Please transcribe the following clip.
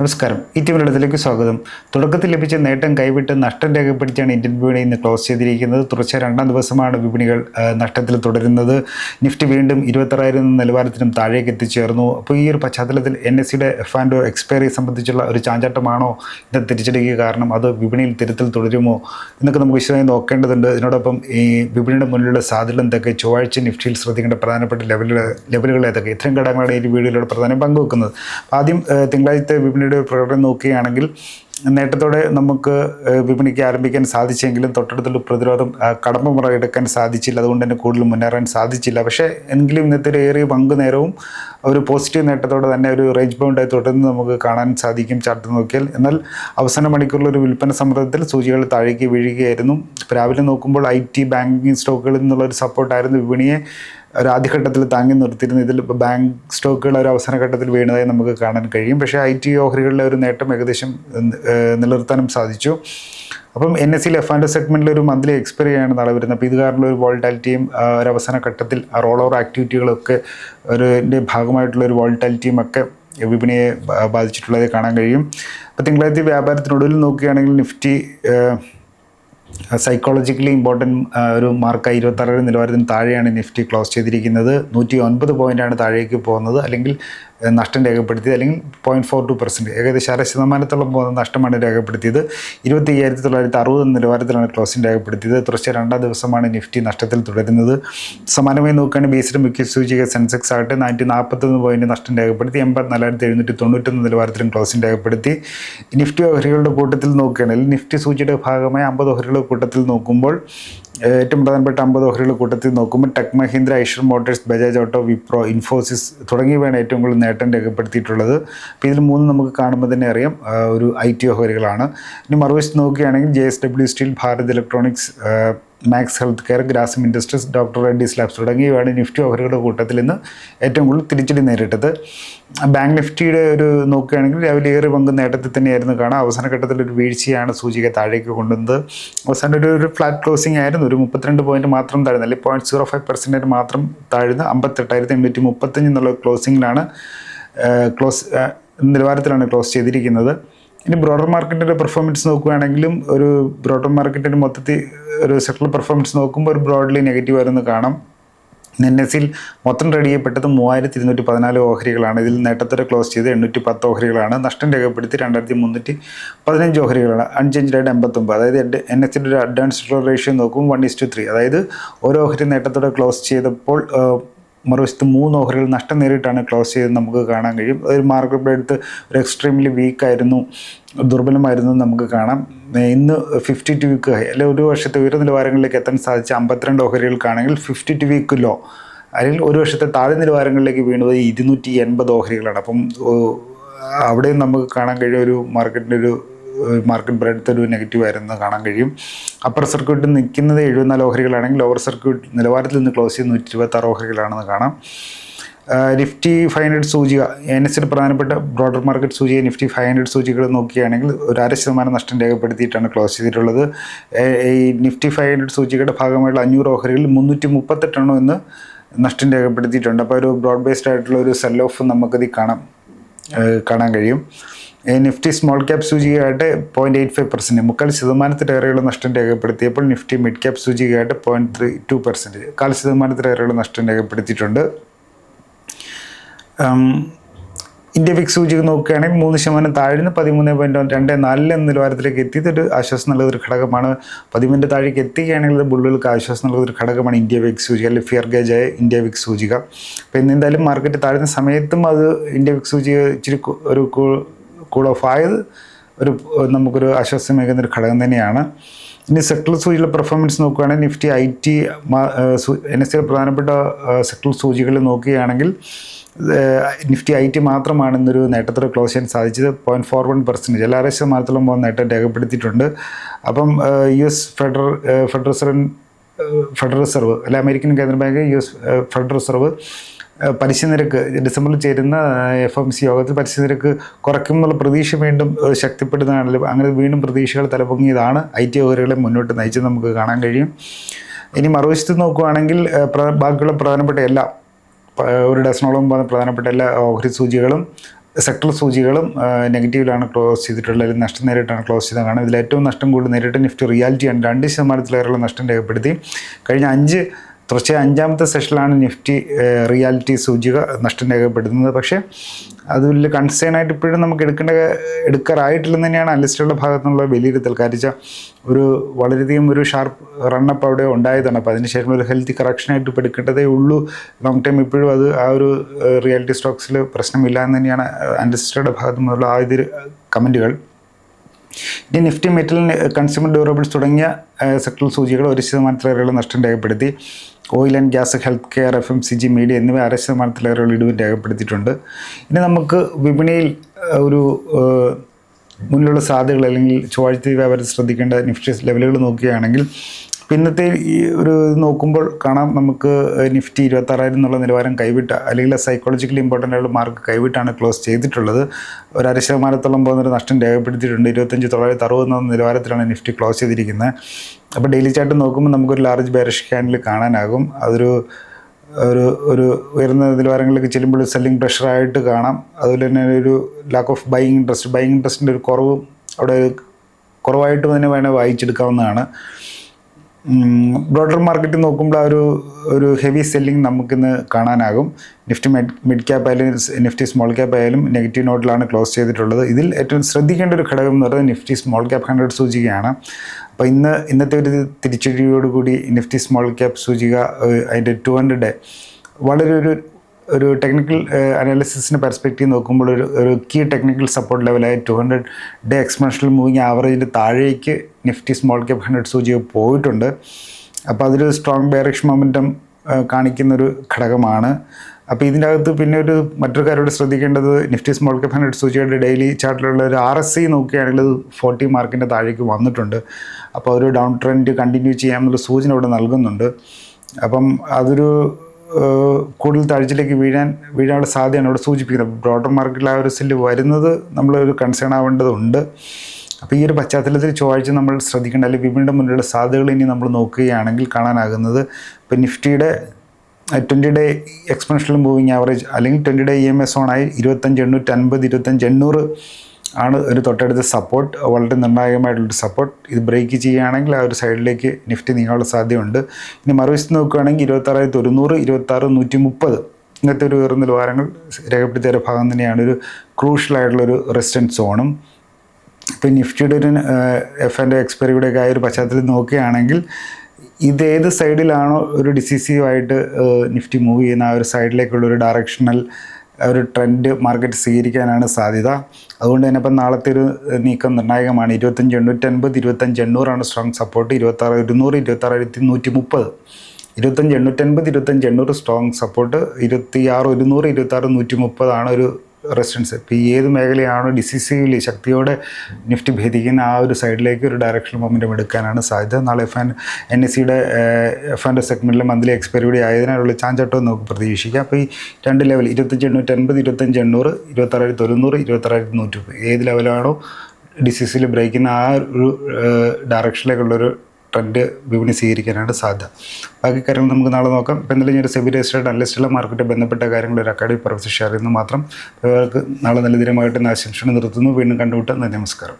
നമസ്കാരം. ഈ ടി മലയാളത്തിലേക്ക് സ്വാഗതം. തുടക്കത്തിൽ ലഭിച്ച നേട്ടം കൈവിട്ട് നഷ്ടം രേഖപ്പെടുത്തിയാണ് ഇന്ത്യൻ വിപണി ഇന്ന് ക്ലോസ് ചെയ്തിരിക്കുന്നത്. തുടർച്ച രണ്ടാം ദിവസമാണ് വിപണികൾ നഷ്ടത്തിൽ തുടരുന്നത്. നിഫ്റ്റി വീണ്ടും ഇരുപത്താറായിരം നിലവാരത്തിനും താഴേക്ക് എത്തിച്ചേർന്നു. അപ്പോൾ ഈ ഒരു പശ്ചാത്തലത്തിൽ എൻ എസ് സിയുടെ എഫ് ആൻഡ് എക്സ്പയറി സംബന്ധിച്ചുള്ള ഒരു ചാഞ്ചാട്ടമാണോ ഇന്ന് തിരിച്ചടിക്കുക? കാരണം അത് വിപണിയിൽ തിരുത്തൽ തുടരുമോ എന്നൊക്കെ നമുക്ക് വിശദമായി നോക്കേണ്ടതുണ്ട്. ഇതിനോടൊപ്പം ഈ വിപണിയുടെ മുന്നിലുള്ള സാധ്യത എന്തൊക്കെ? ചൊവ്വാഴ്ച നിഫ്റ്റിയിൽ ശ്രദ്ധിക്കേണ്ട പ്രധാനപ്പെട്ട ലെവലുകൾ ലെവലുകൾ ഏതൊക്കെ? ഇത്തരം ഘടകങ്ങളാണ് ഈ വീഡിയോയിലൂടെ പ്രധാനം പങ്കുവെക്കുന്നത്. ആദ്യം തിങ്കളാഴ്ച വിപണിയുടെ ഒരു പ്രകടനം നോക്കുകയാണെങ്കിൽ നേട്ടത്തോടെ നമുക്ക് വിപണിക്ക് ആരംഭിക്കാൻ സാധിച്ചെങ്കിലും തൊട്ടടുത്തുള്ള പ്രതിരോധം കടമ്പ മുറയെടുക്കാൻ സാധിച്ചില്ല. അതുകൊണ്ട് തന്നെ കൂടുതൽ മുന്നേറാൻ സാധിച്ചില്ല. പക്ഷേ എങ്കിലും ഇന്നത്തെ ഒരു ഏറിയ പങ്ക് നേരവും ഒരു പോസിറ്റീവ് നേട്ടത്തോടെ തന്നെ ഒരു റേഞ്ച് ബൗണ്ടായി തുടർന്ന് നമുക്ക് കാണാൻ സാധിക്കും ചാർട്ട് നോക്കിയാൽ. എന്നാൽ അവസാന മണിക്കൂറിൽ ഒരു വിൽപ്പന സമ്മർദ്ദത്തിൽ സൂചികൾ താഴേക്ക് വീഴുകയായിരുന്നു. രാവിലെ നോക്കുമ്പോൾ ഐ ടി ബാങ്കിങ് സ്റ്റോക്കുകളിൽ നിന്നുള്ള ഒരു സപ്പോർട്ടായിരുന്നു വിപണിയെ ഒരു ആദ്യഘട്ടത്തിൽ താങ്ങി നിർത്തിയിരുന്ന ഇതിൽ ബാങ്ക് സ്റ്റോക്കുകൾ ഒരു അവസാന ഘട്ടത്തിൽ വീണതായി നമുക്ക് കാണാൻ കഴിയും. പക്ഷേ ഐ ടി ഓഹരികളിലെ ഒരു നേട്ടം ഏകദേശം നിലനിർത്താനും സാധിച്ചു. അപ്പം എൻ എസ് സിയിൽ എഫ് ആൻഡ് സെഗ്മെന്റിൽ ഒരു മന്ത്ലി എക്സ്പയറി ആണ് നാളെ വരുന്നത്. അപ്പോൾ ഇത് കാരണം ഒരു വോൾട്ടാലിറ്റിയും ഒരു അവസാന ഘട്ടത്തിൽ റോൾ ഓവർ ആക്ടിവിറ്റികളൊക്കെ ഒരു ഭാഗമായിട്ടുള്ള ഒരു വോൾട്ടാലിറ്റിയും ഒക്കെ വിപണിയെ ബാധിച്ചിട്ടുള്ളത് കാണാൻ കഴിയും. അപ്പോൾ തിങ്കളാഴ്ച വ്യാപാരത്തിനൊടുവിൽ നോക്കുകയാണെങ്കിൽ നിഫ്റ്റി സൈക്കോളജിക്കലി ഇമ്പോർട്ടന്റ് ഒരു മാർക്കായി ഇരുപത്താറ് നിലവാരത്തിന് താഴെയാണ് നിഫ്റ്റി ക്ലോസ് ചെയ്തിരിക്കുന്നത്. നൂറ്റി ഒൻപത് പോയിന്റാണ് താഴേക്ക് പോകുന്നത്. അല്ലെങ്കിൽ നഷ്ടം രേഖപ്പെടുത്തിയത് അല്ലെങ്കിൽ പോയിന്റ് ഫോർ ടു പെർസെന്റ് ഏകദേശം അര ശതമാനത്തോളം പോകുന്ന നഷ്ടമാണ് രേഖപ്പെടുത്തിയത്. ഇരുപത്തി അയ്യായിരത്തി തൊള്ളായിരത്തി അറുപത് നിലവാരത്തിലാണ് ക്ലോസിംഗ് രേഖപ്പെടുത്തിയത്. തുടർച്ച രണ്ടാം ദിവസമാണ് നിഫ്റ്റി നഷ്ടത്തിൽ തുടരുന്നത്. സമാനമായി നോക്കുകയാണെങ്കിൽ ബേസിഡ് മുഖ്യ സൂചിക സെൻസെക്സ് ആകട്ടെ നാനൂറ്റി നാൽപ്പത്തൊന്ന് പോയിന്റ് നഷ്ടം രേഖപ്പെടുത്തി എൺപത്തിനാലായിരത്തി എഴുന്നൂറ്റി തൊണ്ണൂറ്റൊന്ന് നിലവാരത്തിലും ക്ലോസിംഗ് രേഖപ്പെടുത്തി. നിഫ്റ്റി ഓഹരികളുടെ കൂട്ടത്തിൽ നോക്കുകയാണെങ്കിൽ നിഫ്റ്റി സൂചിയുടെ ഭാഗമായി അമ്പത് ഓഹരികളുടെ കൂട്ടത്തിൽ നോക്കുമ്പോൾ ഏറ്റവും പ്രധാനപ്പെട്ട അമ്പത് ഓഹരികളുടെ കൂട്ടത്തിൽ നോക്കുമ്പോൾ Tech Mahindra Eicher Motors Bajaj auto Wipro Infosys തുടങ്ങിയവയാണ് ഏറ്റവും കൂടുതൽ നേട്ടം രേഖപ്പെടുത്തിയിട്ടുള്ളത്. അപ്പോൾ ഇതിൽ മൂന്ന് നമുക്ക് കാണുമ്പോൾ തന്നെ അറിയാം ഒരു ഐ ടി ഓഹരികളാണ്. ഇനി മറുവശത്ത് നോക്കുകയാണെങ്കിൽ J S W steel Bharat electronics Max health care Grasim industries doctor Reddy's labs തുടങ്ങിയവയാണ് നിഫ്റ്റി ഓഹരികളുടെ കൂട്ടത്തിൽ നിന്ന് ഏറ്റവും കൂടുതൽ തിരിച്ചടി നേരിട്ടത്. ബാങ്ക് നിഫ്റ്റിയുടെ ഒരു നോക്കുകയാണെങ്കിൽ രാവിലെ ഏറെ പങ്ക് നേട്ടത്തിൽ തന്നെയായിരുന്നു കാണാം. അവസാന ഘട്ടത്തിൽ ഒരു വീഴ്ചയാണ് സൂചിക താഴേക്ക് കൊണ്ടുവന്നത്. അവസാനം ഒരു ഒരു ഫ്ലാറ്റ് ക്ലോസിംഗ് ആയിരുന്നു. ഒരു മുപ്പത്തിരണ്ട് പോയിന്റ് മാത്രം താഴ്ന്നു അല്ലെങ്കിൽ പോയിന്റ് സീറോ ഫൈവ് പെർസെന്റേജ് മാത്രം താഴ്ന്ന് അമ്പത്തെട്ടായിരത്തി എണ്ണൂറ്റി മുപ്പത്തഞ്ച് എന്നുള്ള ക്ലോസിങ്ങിലാണ് ക്ലോസ് നിലവാരത്തിലാണ് ക്ലോസ് ചെയ്തിരിക്കുന്നത്. ഇനി ബ്രോഡർ മാർക്കറ്റിന്റെ പെർഫോമൻസ് നോക്കുകയാണെങ്കിലും ഒരു ബ്രോഡർ മാർക്കറ്റിന്റെ മൊത്തത്തിൽ ഒരു സെക്ടർ പെർഫോമൻസ് നോക്കുമ്പോൾ ഒരു ബ്രോഡ്ലി നെഗറ്റീവ് ആയിരുന്നു കാണാം. എൻ എസ് സിയിൽ മൊത്തം ട്രേഡ് ചെയ്യപ്പെട്ടത് മൂവായിരത്തി ഇരുന്നൂറ്റി പതിനാല് ഓഹരികളാണ്. ഇതിൽ നേട്ടത്തോടെ ക്ലോസ് ചെയ്ത് എണ്ണൂറ്റി പത്ത് ഓഹരികളാണ്. നഷ്ടം രേഖപ്പെടുത്തി രണ്ടായിരത്തി മുന്നൂറ്റി പതിനഞ്ച് ഓഹരികളാണ് അൺചേഞ്ച്ഡായിട്ട് എൺപത്തൊമ്പത്. അതായത് എൻ എസ് സിയുടെ ഒരു അഡ്വാൻസ് റേഷ്യോ നോക്കും വൺ ഇസ് ടു ത്രീ അതായത് ഓരോ ഓഹരി നേട്ടത്തോടെ ക്ലോസ് ചെയ്തപ്പോൾ മറുവശത്ത് മൂന്ന് ഓവറുകൾ നഷ്ടം നേരിട്ടാണ് ക്ലോസ് ചെയ്തത് നമുക്ക് കാണാൻ കഴിയും. ഒരു മാർക്കറ്റ് എടുത്ത് ഒരു എക്സ്ട്രീംലി വീക്കായിരുന്നു ദുർബലമായിരുന്നു നമുക്ക് കാണാം. ഇന്ന് ഫിഫ്റ്റി ടു വീക്ക് ഹൈ അല്ലെങ്കിൽ ഒരു വർഷത്തെ ഉയർന്ന നിലവാരങ്ങളിലേക്ക് എത്താൻ സാധിച്ച അമ്പത്തിരണ്ട് ഓഹരികൾക്കാണെങ്കിൽ ഫിഫ്റ്റി ടു വീക്ക് ലോ അല്ലെങ്കിൽ ഒരു വർഷത്തെ താഴെ നിലവാരങ്ങളിലേക്ക് വീണത് ഇരുന്നൂറ്റി എൺപത് ഓഹരികളാണ് അപ്പം അവിടെയും നമുക്ക് കാണാൻ കഴിയും ഒരു മാർക്കറ്റിന്റെ ഒരു മാർക്കറ്റ് ബ്രെഡ്ത്ത് ഒരു നെഗറ്റീവ് ആയിരുന്നു കാണാൻ കഴിയും. അപ്പർ സർക്യൂട്ട് നിൽക്കുന്നത് എഴുപത്തിനാല് ഓഹരികളാണെങ്കിൽ ലോവർ സർക്യൂട്ട് നിലവാരത്തിൽ നിന്ന് ക്ലോസ് ചെയ്യുന്ന നൂറ്റി ഇരുപത്തി ആറ് ഓഹരികളാണെന്ന് കാണാം. നിഫ്റ്റി ഫൈവ് ഹൺഡ്രഡ് സൂചിക എൻ എസിൽ പ്രധാനപ്പെട്ട ബ്രോഡർ മാർക്കറ്റ് സൂചിക നിഫ്റ്റി ഫൈവ് ഹൺഡ്രഡ് സൂചികൾ നോക്കുകയാണെങ്കിൽ ഒരു അര ശതമാനം നഷ്ടം രേഖപ്പെടുത്തിയിട്ടാണ് ക്ലോസ് ചെയ്തിട്ടുള്ളത്. ഈ നിഫ്റ്റി ഫൈവ് ഹൺഡ്രഡ് സൂചികയുടെ ഭാഗമായുള്ള അഞ്ഞൂറ് ഓഹരികളിൽ മുന്നൂറ്റി മുപ്പത്തെട്ടെണ്ണം എന്ന് നഷ്ടം രേഖപ്പെടുത്തിയിട്ടുണ്ട്. അപ്പോൾ ഒരു ബ്രോഡ് ബേസ്ഡ് ആയിട്ടുള്ള ഒരു സെൽ ഓഫ് നമുക്കതിൽ കാണാം. കാണാൻ കഴിയും. നിഫ്റ്റി സ്മോൾ ക്യാപ് സൂചികയായിട്ട് പോയിന്റ് എയ്റ്റ് ഫൈവ് പെർസെന്റ് മുക്കാൽ ശതമാനത്തിലേറെയുള്ള നഷ്ടം രേഖപ്പെടുത്തിയപ്പോൾ നിഫ്റ്റി മിഡ് ക്യാപ് സൂചികയായിട്ട് പോയിന്റ് ത്രീ ടു പെർസെന്റ് കാൽ ശതമാനത്തിലേറെയുള്ള നഷ്ടം രേഖപ്പെടുത്തിയിട്ടുണ്ട്. ഇന്ത്യ ഫിക്സ് സൂചിക നോക്കുകയാണെങ്കിൽ മൂന്ന് ശതമാനം താഴ്ന്ന് പതിമൂന്ന് പോയിന്റ് രണ്ട് നാലിൽ എന്ന നിലവാരത്തിലേക്ക് എത്തിയത് ഒരു ആശ്വാസം നൽകുന്ന ഒരു ഘടകമാണ്. പതിമൂന്നിന്റെ താഴേക്ക് എത്തുകയാണെങ്കിൽ അത് ബുള്ളുകൾക്ക് ആശ്വാസം നൽകുന്ന ഒരു ഘടകമാണ് ഇന്ത്യ വിക്സ് സൂചിക അല്ലെങ്കിൽ ഫിയർ ഗേജായ ഇന്ത്യ വിക്സ് സൂചിക. അപ്പോൾ ഇന്ന് എന്തായാലും മാർക്കറ്റ് താഴ്ന്ന സമയത്തും അത് ഇന്ത്യ വിക്സ് സൂചിക ഇച്ചിരി ഒരു കൂൾ ഓഫ് ആയത് ഒരു നമുക്കൊരു ആശ്വാസമേകുന്ന ഒരു ഘടകം തന്നെയാണ്. ഇനി സെക്ടർ സൂചിയുടെ പെർഫോമൻസ് നോക്കുകയാണെങ്കിൽ Nifty I T N S സിയിലെ പ്രധാനപ്പെട്ട സെക്ടർ സൂചികൾ നോക്കുകയാണെങ്കിൽ നിഫ്റ്റി ഐ ടി മാത്രമാണ് ഇന്നൊരു നേട്ടത്തോടെ ക്ലോസ് ചെയ്യാൻ സാധിച്ചത്. പോയിന്റ് ഫോർ വൺ പെർസെന്റേജ് എല്ലാ ആറ് ശതമാനത്തോളം പോകുന്ന നേട്ടം രേഖപ്പെടുത്തിയിട്ടുണ്ട്. അപ്പം U S federal federal reserve federal reserve അല്ലെ അമേരിക്കൻ കേന്ദ്ര bank U S federal reserve പലിശ നിരക്ക് ഡിസംബറിൽ ചേരുന്ന എഫ് എം സി യോഗത്തിൽ പലിശ നിരക്ക് കുറയ്ക്കും എന്നുള്ള പ്രതീക്ഷ വീണ്ടും ശക്തിപ്പെടുന്നതാണല്ലോ. അങ്ങനെ വീണ്ടും പ്രതീക്ഷകൾ തലപൊങ്ങിയതാണ് ഐ ടി ഓഹരികളെ മുന്നോട്ട് നയിച്ചത് നമുക്ക് കാണാൻ കഴിയും. ഇനി മറുവശത്ത് നോക്കുകയാണെങ്കിൽ ബാക്കിയുള്ള പ്രധാനപ്പെട്ട എല്ലാ ഒരു ഡസനോളം പ്രധാനപ്പെട്ട എല്ലാ ഓഹരി സൂചികളും സെക്ടർ സൂചികളും നെഗറ്റീവിലാണ് ക്ലോസ് ചെയ്തിട്ടുള്ളത്. അല്ലെങ്കിൽ നഷ്ടം നേരിട്ടാണ് ക്ലോസ് ചെയ്തത്. കാരണം ഇതിൽ ഏറ്റവും നഷ്ടം കൂടുതൽ നേരിട്ട് നിഫ്റ്റി റിയാലിറ്റിയാണ് രണ്ട് ശതമാനത്തിലേറെയുള്ള നഷ്ടം രേഖപ്പെടുത്തി. കഴിഞ്ഞ അഞ്ച് തുടർച്ചയായ അഞ്ചാമത്തെ സെഷനിലാണ് നിഫ്റ്റി റിയാലിറ്റി സൂചിക നഷ്ടം രേഖപ്പെടുത്തുന്നത്. പക്ഷേ അത് വലിയ കൺസേൺ ആയിട്ട് ഇപ്പോഴും നമുക്ക് എടുക്കേണ്ട എടുക്കാറായിട്ടില്ലെന്ന് തന്നെയാണ് അനലിസ്റ്റുകളുടെ ഭാഗത്തു നിന്നുള്ള വിലയിരുത്തൽ. കാര്യം ഒരു വളരെയധികം ഒരു ഷാർപ്പ് റണ്ണപ്പ് അവിടെ ഉണ്ടായതാണ്. അപ്പോൾ അതിനുശേഷം ഒരു ഹെൽത്തി കറക്ഷനായിട്ട് ഇപ്പോൾ എടുക്കേണ്ടതേ ഉള്ളൂ. ലോങ് ടൈം ഇപ്പോഴും അത് ആ ഒരു റിയാലിറ്റി സ്റ്റോക്സിൽ പ്രശ്നമില്ല എന്ന് തന്നെയാണ് അനലിസ്റ്റുകളുടെ ഭാഗത്തു നിന്നുള്ള ആദ്യ കമന്റുകൾ ഇനി നിഫ്റ്റി മെറ്റൽ കൺസ്യൂമർ ഡ്യൂറബിൾസ് തുടങ്ങിയ സെക്ടർ സൂചികൾ ഒരു ശതമാനത്തിലേറെയുള്ള നഷ്ടം രേഖപ്പെടുത്തി. Oil and gas health care F M C G media എന്നിവ അര ശതമാനത്തിലേറെയുള്ള ഇടിവ് രേഖപ്പെടുത്തിയിട്ടുണ്ട്. ഇനി നമുക്ക് വിപണിയിൽ ഒരു മുന്നിലുള്ള സാധ്യതകൾ അല്ലെങ്കിൽ ചൊവ്വാഴ്ച വ്യാപാരം ശ്രദ്ധിക്കേണ്ട നിഫ്റ്റി ലെവലുകൾ നോക്കുകയാണെങ്കിൽ ഇന്നത്തെ ഈ ഒരു നോക്കുമ്പോൾ കാണാം നമുക്ക് നിഫ്റ്റി ഇരുപത്താറായിരം എന്നുള്ള നിലവാരം കൈവിട്ട അല്ലെങ്കിൽ സൈക്കോളജിക്കലി ഇമ്പോർട്ടന്റ് ആയിട്ടുള്ള മാർക്ക് കൈവിട്ടാണ് ക്ലോസ് ചെയ്തിട്ടുള്ളത്. ഒരു അര ശതമാനത്തോളം പോകുന്നൊരു നഷ്ടം രേഖപ്പെടുത്തിയിട്ടുണ്ട്. ഇരുപത്തഞ്ച് തൊള്ളായിരത്തി അറുപത് എന്ന നിലവാരത്തിലാണ് നിഫ്റ്റി ക്ലോസ് ചെയ്തിരിക്കുന്നത്. അപ്പോൾ ഡെയിലി ചാർട്ട് നോക്കുമ്പോൾ നമുക്കൊരു ലാർജ് ബാരിഷ് ക്യാൻഡിൽ കാണാനാകും. അതൊരു ഒരു ഒരു ഉയർന്ന നിലവാരങ്ങളിലേക്ക് ചെല്ലുമ്പോൾ സെല്ലിംഗ് പ്രഷറായിട്ട് കാണാം. അതുപോലെ തന്നെ ഒരു lack of buying interest buying ഇൻട്രസ്റ്റിന്റെ ഒരു കുറവ് അവിടെ കുറവായിട്ട് തന്നെ വേണേൽ വായിച്ചെടുക്കാവുന്നതാണ്. ബ്രോഡർ മാർക്കറ്റ് നോക്കുമ്പോൾ ആ ഒരു ഒരു ഹെവി സെല്ലിംഗ് നമുക്കിന്ന് കാണാനാകും. നിഫ്റ്റി മിഡ് ക്യാപ്പ് ആയാലും നിഫ്റ്റി സ്മോൾ ക്യാപ്പ് ആയാലും നെഗറ്റീവ് നോട്ടിലാണ് ക്ലോസ് ചെയ്തിട്ടുള്ളത്. ഇതിൽ ഏറ്റവും ശ്രദ്ധിക്കേണ്ട ഒരു ഘടകം എന്ന് പറയുന്നത് നിഫ്റ്റി സ്മോൾ ക്യാപ്പ് ഹൺഡ്രഡ് സൂചികയാണ്. അപ്പോൾ ഇന്ന് ഇന്നത്തെ ഒരു തിരിച്ചടിയോടുകൂടി നിഫ്റ്റി സ്മോൾ ക്യാപ്പ് സൂചിക അതിന്റെ ടു ഹൺഡ്രഡ് വളരെ ഒരു ഒരു ടെക്നിക്കൽ അനാലിസിസിന്റെ പെർസ്പെക്റ്റീവ് നോക്കുമ്പോൾ ഒരു ഒരു key technical support ലെവലായ two hundred day exponential moving ആവറേജിന്റെ താഴേക്ക് നിഫ്റ്റി സ്മോൾ ക്യാപ്പ് ഹൺഡ്രഡ് സൂചിക പോയിട്ടുണ്ട്. അപ്പോൾ അതൊരു സ്ട്രോങ് ബെയറിഷ് മൊമെന്റം കാണിക്കുന്നൊരു ഘടകമാണ്. അപ്പോൾ ഇതിന്റെ അകത്ത് പിന്നെ ഒരു മറ്റൊരു കാര്യത്തോട് ശ്രദ്ധിക്കേണ്ടത് നിഫ്റ്റി സ്മോൾ ക്യാപ്പ് ഹൺഡ്രഡ് സൂചിയുടെ ഡെയിലി ചാർട്ടിലുള്ള ഒരു ആർ എസ് സി നോക്കുകയാണെങ്കിൽ അത് ഫോർട്ടി മാർക്കിന്റെ താഴേക്ക് വന്നിട്ടുണ്ട്. അപ്പോൾ ഒരു ഡൗൺ ട്രെൻഡ് കണ്ടിന്യൂ ചെയ്യാമെന്നുള്ള സൂചന ഇവിടെ നൽകുന്നുണ്ട്. അപ്പം അതൊരു കൂടുതൽ താഴ്ചയിലേക്ക് വീഴാൻ വീഴാനുള്ള സാധ്യതയാണ് ഇവിടെ സൂചിപ്പിക്കുന്നത്. ബ്രോഡർ മാർക്കറ്റിൽ ആ ഒരു സെല്ല് വരുന്നത് നമ്മളൊരു കൺസേൺ ആവേണ്ടതുണ്ട്. അപ്പോൾ ഈ ഒരു പശ്ചാത്തലത്തിൽ ചൊവ്വാഴ്ച നമ്മൾ ശ്രദ്ധിക്കേണ്ട അല്ലെങ്കിൽ വിപണിയുടെ മുന്നിലുള്ള സാധ്യതകൾ ഇനി നമ്മൾ നോക്കുകയാണെങ്കിൽ കാണാനാകുന്നത്. ഇപ്പോൾ നിഫ്റ്റിയുടെ twenty day exponential moving average അല്ലെങ്കിൽ twenty day E M S ഓണായി ഇരുപത്തഞ്ച് എണ്ണൂറ്റി അൻപത് ഇരുപത്തഞ്ച് എണ്ണൂറ് ആണ് ഒരു തൊട്ടടുത്ത സപ്പോർട്ട് വളരെ നിർണായകമായിട്ടുള്ളൊരു സപ്പോർട്ട് ഇത് ബ്രേക്ക് ചെയ്യുകയാണെങ്കിൽ ആ ഒരു സൈഡിലേക്ക് നിഫ്റ്റി നീങ്ങാനുള്ള സാധ്യതയുണ്ട്. ഇനി മറുവശത്ത് നോക്കുകയാണെങ്കിൽ ഇരുപത്താറായിരത്തി ഒരുന്നൂറ് ഇരുപത്താറ് നൂറ്റി മുപ്പത് ഇങ്ങനത്തെ ഒരു ഉയർന്ന നിലവാരങ്ങൾ രേഖപ്പെടുത്തിയ ഒരു ഭാഗം തന്നെയാണ് ഒരു ക്രൂഷ്യലായിട്ടുള്ളൊരു റെസിസ്റ്റൻസ് സോണും ഇപ്പോൾ നിഫ്റ്റിയുടെ ഒരു എഫ് ആൻഡ് എക്സ്പയറിയുടെ ഒക്കെ ആയ ഒരു പശ്ചാത്തലത്തിൽ നോക്കുകയാണെങ്കിൽ ഇത് ഏത് സൈഡിലാണോ ഒരു ഡിസിസീവായിട്ട് നിഫ്റ്റി മൂവ് ചെയ്യുന്ന ആ ഒരു സൈഡിലേക്കുള്ള ഒരു ഡയറക്ഷണൽ ഒരു ട്രെൻഡ് മാർക്കറ്റ് സ്വീകരിക്കാനാണ് സാധ്യത. അതുകൊണ്ട് തന്നെ ഇപ്പം നാളത്തെ ഒരു നീക്കം നിർണായകമാണ്. ഇരുപത്തഞ്ച് എണ്ണൂറ്റി അൻപത് ഇരുപത്തഞ്ച് എണ്ണൂറാണ് സ്ട്രോങ് സപ്പോർട്ട് ഇരുപത്താറ് ഇരുന്നൂറ് ഇരുപത്താറായിരത്തി നൂറ്റി മുപ്പത് ഇരുപത്തഞ്ച് എണ്ണൂറ്റൻപത് ഇരുപത്തഞ്ച് എണ്ണൂറ് സ്ട്രോങ് സപ്പോർട്ട് ഇരുപത്തി ആറ് ഒരുന്നൂറ് ഇരുപത്താറ് നൂറ്റി മുപ്പതാണ് ഒരു റെസിസ്റ്റൻസ് ഇപ്പോൾ ഈ ഏത് മേഖലയാണോ ഡിസിസീവ്ലി ശക്തിയോടെ നിഫ്റ്റി ഭേദിക്കുന്ന ആ ഒരു സൈഡിലേക്ക് ഒരു ഡയറക്ഷൻ മൊമെന്റം എടുക്കാനാണ് സാധ്യത. നാളെ എഫ് ആൻഡ് എൻ എസ് സിയുടെ എഫ് ആൻഡ് സെഗ്മെന്റിലെ മന്ത്ലി എക്സ്പയറി കൂടി ആയതിനാലുള്ള ചാഞ്ചട്ടം നമുക്ക് പ്രതീക്ഷിക്കാം. അപ്പോൾ ഈ രണ്ട് ലെവൽ ഇരുപത്തഞ്ച് എണ്ണൂറ്റി അൻപത് ഇരുപത്തഞ്ച് എണ്ണൂറ് ഇരുപത്താറായിരത്തി തൊണ്ണൂറ് ഇരുപത്താറായിരത്തി നൂറ്റി ഏത് ലെവലാണോ ഡിസിസിൽ ബ്രേക്കുന്ന ആ ഒരു ഡയറക്ഷനിലേക്കുള്ളൊരു ട്രെൻഡ് വിപണി സ്വീകരിക്കാനാണ് സാധ്യത. ബാക്കി കാര്യങ്ങൾ നമുക്ക് നാളെ നോക്കാം. ഇപ്പോൾ എന്തായാലും ഞാൻ ഒരു സെബി രജിസ്റ്റേഡ് അനലിസ്റ്റുള്ള മാർക്കറ്റ് ബന്ധപ്പെട്ട കാര്യങ്ങൾ ഒരു അക്കാഡമിക് പ്രൊഫസർ ഷെയർ ചെയ്യുന്ന മാത്രം. ഇവർക്ക് നാളെ നല്ല ദിനമായിട്ട് ആശംസകൾ നിർത്തുന്നു. വീണ്ടും കണ്ടുമുട്ടാം. നന്ദി നമസ്കാരം.